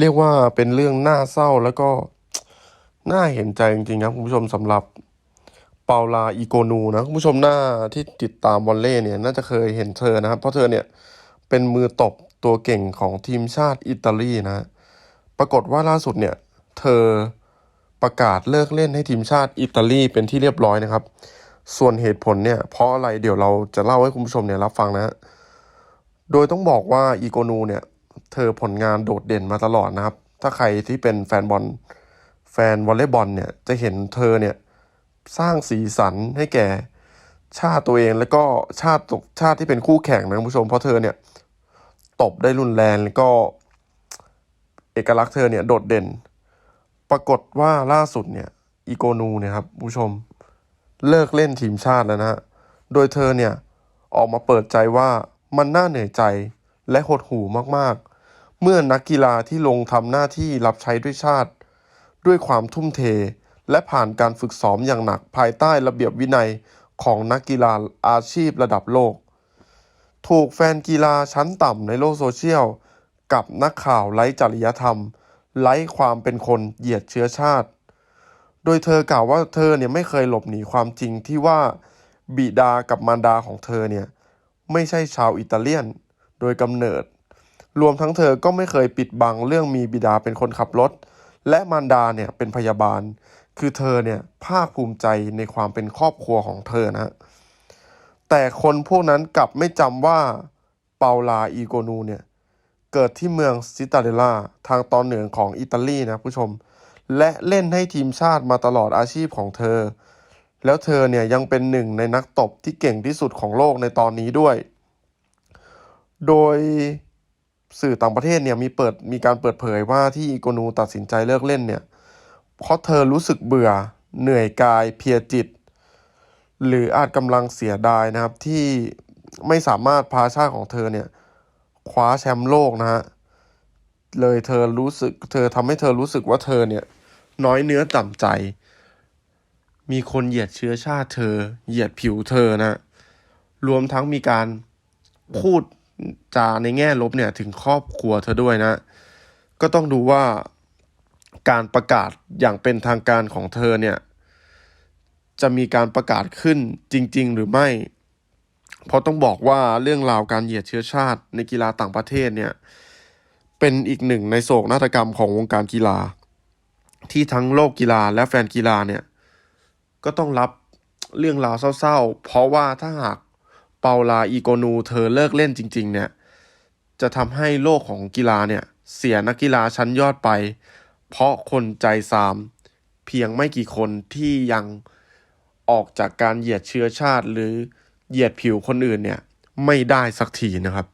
เรียกว่าเป็นเรื่องน่าเศร้าแล้วก็น่าเห็นใจจริงๆครับคุณผู้ชมสำหรับเปาลาอีโกนูนะคุณผู้ชมหน้าที่ติดตามวอลเล่เนี่ยน่าจะเคยเห็นเธอนะครับ เพราะเธอเนี่ยเป็นมือตบตัวเก่งของทีมชาติอิตาลีนะปรากฏว่าล่าสุดเนี่ย เธอประกาศเลิกเล่นให้ทีมชาติอิตาลีเป็นที่เรียบร้อยนะครับ ส่วนเหตุผลเนี่ยเพราะอะไรเดี๋ยวเราจะเล่าให้คุณผู้ชมเนี่ยรับฟังนะ โดยต้องบอกว่าอีโกนูเนี่ย เธอผลงานโดดเด่นมาตลอดนะครับ ถ้าใครที่เป็นแฟนบอลแฟนวอลเลย์บอลเนี่ยจะเห็นเธอเนี่ยสร้างสีสันให้แก่ชาติตัวเองแล้วก็ชาติชาติที่เป็นคู่แข่งนะคุณผู้ชมเพราะเธอเนี่ยตบได้รุนแรงแล้วก็เอกลักษณ์เธอเนี่ยโดดเด่น ปรากฏว่าล่าสุดเนี่ยอีโกนูเนี่ยครับผู้ชมเลิกเล่นทีมชาติแล้วนะฮะ โดยเธอเนี่ยออกมาเปิดใจว่ามันน่าเหนื่อยใจและหดหู่มาก เมื่อนักกีฬาที่ลงทำหน้าที่รับใช้ด้วยชาติ ด้วยความทุ่มเท และผ่านการฝึกซ้อมอย่างหนักภายใต้ระเบียบวินัยของนักกีฬาอาชีพระดับโลก ถูกแฟนกีฬาชั้นต่ำในโลกโซเชียล กับนักข่าวไร้จริยธรรม ไร้ความเป็นคนเหยียดเชื้อชาติ โดยเธอกล่าวว่าเธอเนี่ยไม่เคยหลบหนีความจริงที่ว่าบิดากับมารดาของเธอเนี่ยไม่ใช่ชาวอิตาเลียน โดยกำเนิด รวมทั้งเธอก็ไม่เคยปิดบังเรื่องมีบิดาเป็นคนขับรถ และมารดาเนี่ยเป็นพยาบาล คือเธอเนี่ยภาคภูมิใจในความเป็นครอบครัวของเธอนะแต่คนพวกนั้นกลับไม่จำว่าเปาลาอีโกนูเนี่ยเกิดที่เมืองซิตาเดล่าทางตอนเหนือของอิตาลีนะผู้ชม และเล่นให้ทีมชาติมาตลอดอาชีพของเธอ แล้วเธอเนี่ยยังเป็นหนึ่งในนักตบที่เก่งที่สุดของโลกในตอนนี้ด้วย โดย สื่อต่างประเทศเนี่ยมีเปิดมีการเปิดเผยว่าที่อีโกนูตัดสินใจเลิกเล่นเนี่ยเพราะเธอรู้สึกเบื่อเหนื่อยกายเพียจิต หรืออาจกำลังเสียดายนะครับที่ไม่สามารถพาชาติของเธอเนี่ยคว้าแชมป์โลกนะฮะเลยเธอรู้สึก เธอทำให้เธอรู้สึกว่าเธอเนี่ยน้อยเนื้อต่ำใจ มีคนเหยียดเชื้อชาติเธอ เหยียดผิวเธอนะ รวมทั้งมีการพูด จาในแง่ลบเนี่ยถึงครอบครัวเธอด้วยนะ ก็ต้องดูว่าการประกาศอย่างเป็นทางการของเธอเนี่ยจะมีการประกาศขึ้นจริง ๆ หรือไม่ เพราะต้องบอกว่าเรื่องราวการเหยียดเชื้อชาติในกีฬาต่างประเทศเนี่ยเป็นอีกหนึ่งในโศกนาฏกรรมของวงการกีฬา ที่ทั้งโลกกีฬาและแฟนกีฬาเนี่ยก็ต้องรับเรื่องราวเศร้าๆ เพราะว่าถ้าหาก ปาลาอีโกนูเธอเลิกเล่นจริง ๆ เนี่ย จะทำให้โลกของกีฬาเนี่ย เสียนักกีฬาชั้นยอดไป เพราะคนใจซาม เพียงไม่กี่คนที่ยังออกจากการเหยียดเชื้อชาติหรือเหยียดผิวคนอื่นเนี่ย ไม่ได้สักทีนะครับ